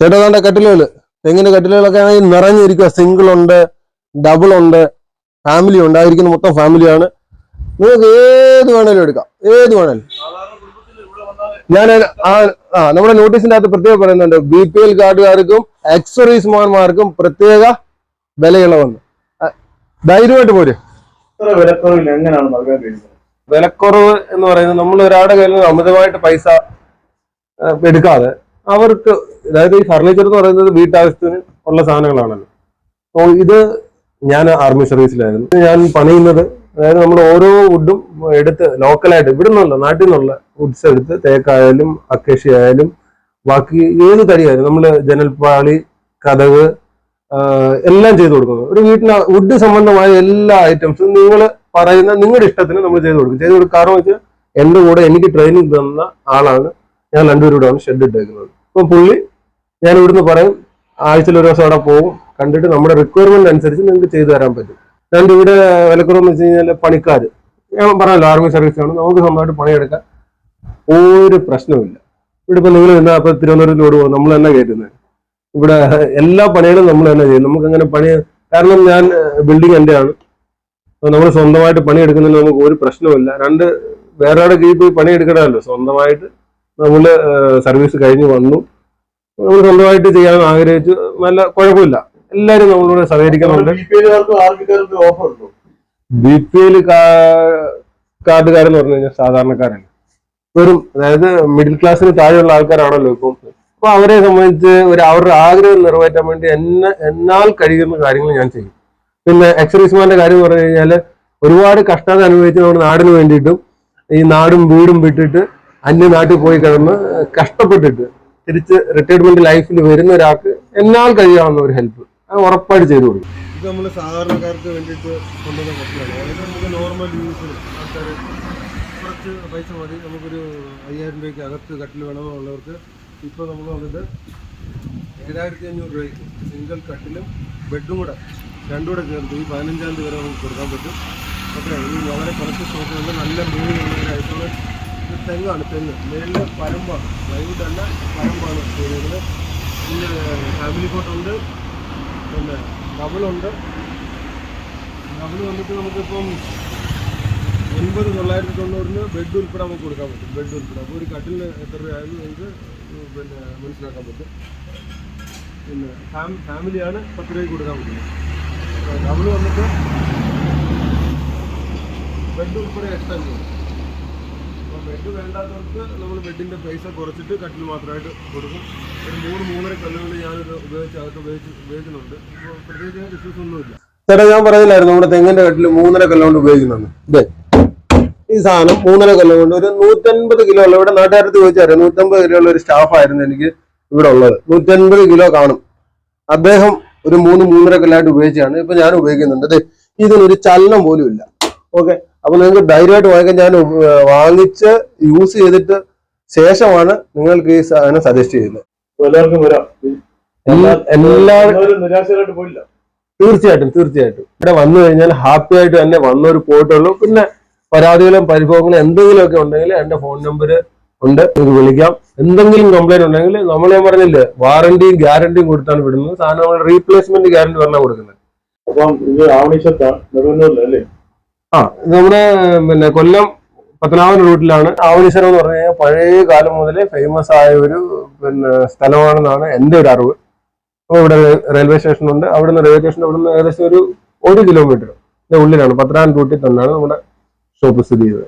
ചേട്ടാ കണ്ട കട്ടിലുകൾ തെങ്ങിന്റെ കട്ടിലുകളൊക്കെ ആണെങ്കിൽ നിറഞ്ഞിരിക്കുക സിംഗിൾ ഉണ്ട് ഡബിൾ ഉണ്ട് ഫാമിലി ഉണ്ട്. ആയിരിക്കുന്ന മൊത്തം ഫാമിലിയാണ് നിങ്ങൾക്ക് ഏത് വേണേലും എടുക്കാം. ഏത് വേണേലും. ഞാൻ ആ നമ്മുടെ നോട്ടീസിന്റെ അകത്ത് പ്രത്യേകം പറയുന്നുണ്ട്. ബി പി എൽ കാർഡുകാർക്കും എക്സറീസ് പ്രത്യേക വിലയുള്ളവന്ന് ധൈര്യമായിട്ട് പോര്. വിലക്കുറവ് എന്ന് പറയുന്നത് നമ്മൾ ഒരാളുടെ കയ്യിൽ നിന്ന് അമിതമായിട്ട് പൈസ എടുക്കാതെ അവർക്ക് അതായത് ഈ ഫർണിച്ചർ എന്ന് പറയുന്നത് വീട്ടാവശ്യത്തിന് ഉള്ള സാധനങ്ങളാണല്ലോ. അപ്പോൾ ഇത് ഞാൻ ആർമി സർവീസിലായിരുന്നു ഞാൻ പണിയുന്നത്. അതായത് നമ്മൾ ഓരോ വുഡും എടുത്ത് ലോക്കലായിട്ട് ഇവിടെ നിന്നുള്ള നാട്ടിൽ നിന്നുള്ള വുഡ്സ് എടുത്ത് തേക്കായാലും അക്കേഷി ആയാലും ബാക്കി ഏത് തടിയായാലും നമ്മൾ ജനൽപ്പാളി കഥവ് എല്ലാം ചെയ്തു കൊടുക്കുന്നത് ഒരു വീട്ടിന് വുഡ് സംബന്ധമായ എല്ലാ ഐറ്റംസും നിങ്ങൾ പറയുന്ന നിങ്ങളുടെ ഇഷ്ടത്തിന് നമ്മൾ ചെയ്തു കൊടുക്കും. ചെയ്തു കൊടുക്കും കാരണം വെച്ചാൽ എന്റെ കൂടെ എനിക്ക് ട്രെയിനിങ് തന്ന ആളാണ് ഞാൻ രണ്ടുപേരോടാണ് ഷെഡ് ഇട്ടേക്കുന്നത്. അപ്പൊ പുള്ളി ഞാൻ ഇവിടുന്ന് പറയും ആഴ്ചയിൽ ഒരു ദിവസം അവിടെ പോകും. കണ്ടിട്ട് നമ്മുടെ റിക്വയർമെന്റ് അനുസരിച്ച് നിങ്ങൾക്ക് ചെയ്തു തരാൻ പറ്റും. രണ്ട് ഇവിടെ വിലക്കുറവെന്ന് വെച്ച് കഴിഞ്ഞാൽ പണിക്കാർ ഞാൻ പറഞ്ഞല്ലോ ആർമി സർവീസ് ആണ്. നമുക്ക് സ്വന്തമായിട്ട് പണിയെടുക്കാൻ ഒരു പ്രശ്നവുമില്ല. ഇവിടെ ഇപ്പൊ നിങ്ങൾ നിന്നാ അപ്പൊ തിരുവനന്തപുരത്തോട് പോകും. നമ്മൾ തന്നെ കയറ്റുന്നത്. ഇവിടെ എല്ലാ പണികളും നമ്മൾ തന്നെ ചെയ്യും. നമുക്ക് അങ്ങനെ പണി കാരണം ഞാൻ ബിൽഡിംഗ് എന്റെയാണ് നമ്മൾ സ്വന്തമായിട്ട് പണിയെടുക്കുന്നതിൽ നമുക്ക് ഒരു പ്രശ്നവുമില്ല. രണ്ട് വേറെ കീഴിൽ പോയി പണിയെടുക്കണമല്ലോ. സ്വന്തമായിട്ട് നമ്മൾ സർവീസ് കഴിഞ്ഞ് വന്നു. നമ്മൾ സ്വന്തമായിട്ട് ചെയ്യാൻ ആഗ്രഹിച്ചു. നല്ല കുഴപ്പമില്ല. എല്ലാവരും നമ്മളിവിടെ സഹകരിക്കുന്നുണ്ട്. ബി പി എൽ കാർഡുകാരെന്ന് പറഞ്ഞു കഴിഞ്ഞാൽ സാധാരണക്കാരല്ല. വെറും അതായത് മിഡിൽ ക്ലാസ്സിന് താഴെയുള്ള ആൾക്കാരാണല്ലോ ഇപ്പം. അപ്പൊ അവരെ സംബന്ധിച്ച് ഒരു അവരുടെ ആഗ്രഹം നിറവേറ്റാൻ വേണ്ടി എന്നെ എന്നാൽ കഴിയുന്ന കാര്യങ്ങൾ ഞാൻ ചെയ്യും. പിന്നെ എക്സറീസ്മാന്റെ കാര്യം പറഞ്ഞു കഴിഞ്ഞാൽ ഒരുപാട് കഷ്ടത അനുഭവിച്ച് നമ്മുടെ നാടിന് വേണ്ടിയിട്ടും ഈ നാടും വീടും വിട്ടിട്ട് അന്യ നാട്ടിൽ പോയി കിടന്ന് കഷ്ടപ്പെട്ടിട്ട് തിരിച്ച് റിട്ടയർമെന്റ് ലൈഫിൽ വരുന്ന ഒരാൾക്ക് എന്നാൽ കഴിയാവുന്ന ഒരു ഹെൽപ്പ് അത് ഉറപ്പായിട്ട് ചെയ്തു കൊടുക്കും. ഇത് നമ്മൾ സാധാരണക്കാർക്ക് വേണ്ടിയിട്ട് കൊണ്ടുവന്ന കട്ടിലാണ് അതായത് നോർമൽ യൂസിന് കുറച്ച് പൈസ മതി. നമുക്കൊരു അയ്യായിരം രൂപയ്ക്ക് അകത്ത് കട്ടിൽ വേണമെന്നുള്ളവർക്ക് ഇപ്പോൾ നമ്മൾ വന്നിട്ട് ഏഴായിരത്തി അഞ്ഞൂറ് രൂപയ്ക്ക് സിംഗിൾ കട്ടിലും ബെഡും കൂടെ രണ്ടും കൂടെ ചേർത്ത് ഈ പതിനഞ്ചാം തീയതി വരെ നമുക്ക് കൊടുക്കാൻ പറ്റും. ഓക്കെ ഈ വളരെ കുറച്ച് സ്റ്റോക്കുണ്ട് നല്ല മൂന്ന് ഇത് തെങ്ങാണ് തെങ്ങ്. മേളിൽ പരമ്പാണ്. പ്ലൈവുഡ് അല്ല പരമ്പാണ് ചെയ്യുന്നത് പിന്നെ ഫാമിലി കോട്ടുണ്ട് പിന്നെ ഡബിളുണ്ട് ഡബിൾ വന്നിട്ട് നമുക്കിപ്പം ഒൻപത് തൊള്ളായിരത്തി തൊണ്ണൂറിന് ബെഡ് ഉൾപ്പെടെ നമുക്ക് കൊടുക്കാൻ പറ്റും. ബെഡ് ഉൾപ്പെടെ. അപ്പോൾ ഒരു കട്ടിലിന് എത്ര രൂപയായിരുന്നു നമുക്ക് പിന്നെ മനസ്സിലാക്കാൻ പറ്റും. പിന്നെ ഫാം ഫാമിലിയാണ് പത്ത് രൂപയ്ക്ക് കൊടുക്കാൻ പറ്റുന്നത്. ഡബിൾ വന്നിട്ട് ബെഡ് ഉൾപ്പെടെ എക്സ്പെൻസ് അപ്പോൾ ബെഡ് വേണ്ടാത്തവർക്ക് നമ്മൾ ബെഡിന്റെ പൈസ കുറച്ചിട്ട് കട്ടിൽ മാത്രമായിട്ട് കൊടുക്കും. ഒരു മൂന്ന് മൂന്നര കല്ലുകൾ ഞാനിത് ഉപയോഗിച്ച് അകത്ത് ഉപയോഗിച്ച് ഉപയോഗിക്കുന്നുണ്ട്. പ്രത്യേകിച്ച് ഇഷ്യൂസ് ഒന്നുമില്ല. ചേട്ടാ ഞാൻ പറയുന്നില്ലായിരുന്നു നമ്മുടെ തെങ്ങിന്റെ കട്ടിൽ മൂന്നര കൊല്ലം കൊണ്ട് ഉപയോഗിക്കുന്നുണ്ട് ഇതേ ഈ സാധനം മൂന്നര കൊല്ലം കൊണ്ട് ഒരു നൂറ്റൻപത് കിലോ ഉള്ള ഇവിടെ നാട്ടുകാരത്ത് ചോദിച്ചറിയാം നൂറ്റമ്പത് കിലോ ഉള്ള ഒരു സ്റ്റാഫായിരുന്നു എനിക്ക് ഇവിടെ ഉള്ളത്. നൂറ്റൻപത് കിലോ കാണും. അദ്ദേഹം ഒരു മൂന്ന് മൂന്നര കൊല്ലമായിട്ട് ഉപയോഗിച്ചാണ് ഇപ്പൊ ഞാൻ ഉപയോഗിക്കുന്നുണ്ട്. അതെ ഇതിനൊരു ചലനം പോലും ഇല്ല. ഓക്കെ. അപ്പൊ നിങ്ങൾക്ക് ധൈര്യമായിട്ട് വാങ്ങിക്കാൻ ഞാൻ വാങ്ങിച്ച് യൂസ് ചെയ്തിട്ട് ശേഷമാണ് നിങ്ങൾക്ക് ഈ സാധനം സജസ്റ്റ് ചെയ്യുന്നത്. എല്ലാവർക്കും വരാം. എല്ലാ- എല്ലാ എല്ലാവരും നിരാശരായിട്ട് പോയില്ല. തീർച്ചയായിട്ടും തീർച്ചയായിട്ടും. ഇവിടെ വന്നു കഴിഞ്ഞാൽ ഹാപ്പി ആയിട്ട് തന്നെ വന്നൊരു പോയിട്ടുള്ളൂ പിന്നെ പരാതികളും പരിഭവങ്ങളും എന്തെങ്കിലുമൊക്കെ ഉണ്ടെങ്കിൽ എന്റെ ഫോൺ നമ്പർ ഉണ്ട്. നിങ്ങൾക്ക് വിളിക്കാം. എന്തെങ്കിലും കംപ്ലൈന്റ് ഉണ്ടെങ്കിൽ നമ്മൾ ഞാൻ പറഞ്ഞില്ലേ വാറണ്ടിയും ഗ്യാരണ്ടിയും കൊടുത്താണ് വിടുന്നത്. സാധനം റീപ്ലേസ്മെന്റ് ഗ്യാരണ്ടി പറഞ്ഞാൽ കൊടുക്കുന്നത്. അപ്പം ഇത് ആവണീശത്താണ് നെടുവന്നൂരിലല്ലേ? ആ നമ്മുടെ പിന്നെ കൊല്ലം പത്തനാപുരം റൂട്ടിലാണ്. ആവണീശ്വരം എന്ന് പറഞ്ഞു കഴിഞ്ഞാൽ പഴയ കാലം മുതലേ ഫേമസ് ആയ ഒരു പിന്നെ സ്ഥലമാണെന്നാണ് എന്റെ ഒരു അറിവ്. അപ്പോൾ ഇവിടെ റെയിൽവേ സ്റ്റേഷൻ ഉണ്ട്. അവിടുന്ന് റെയിൽവേ സ്റ്റേഷൻ അവിടുന്ന് ഏകദേശം ഒരു ഒരു കിലോമീറ്റർ ഉള്ളിലാണ്. പത്തനാപുരം റൂട്ടിൽ തന്നെയാണ് നമ്മുടെ ഷോപ്പ് സ്ഥിതി ചെയ്തത്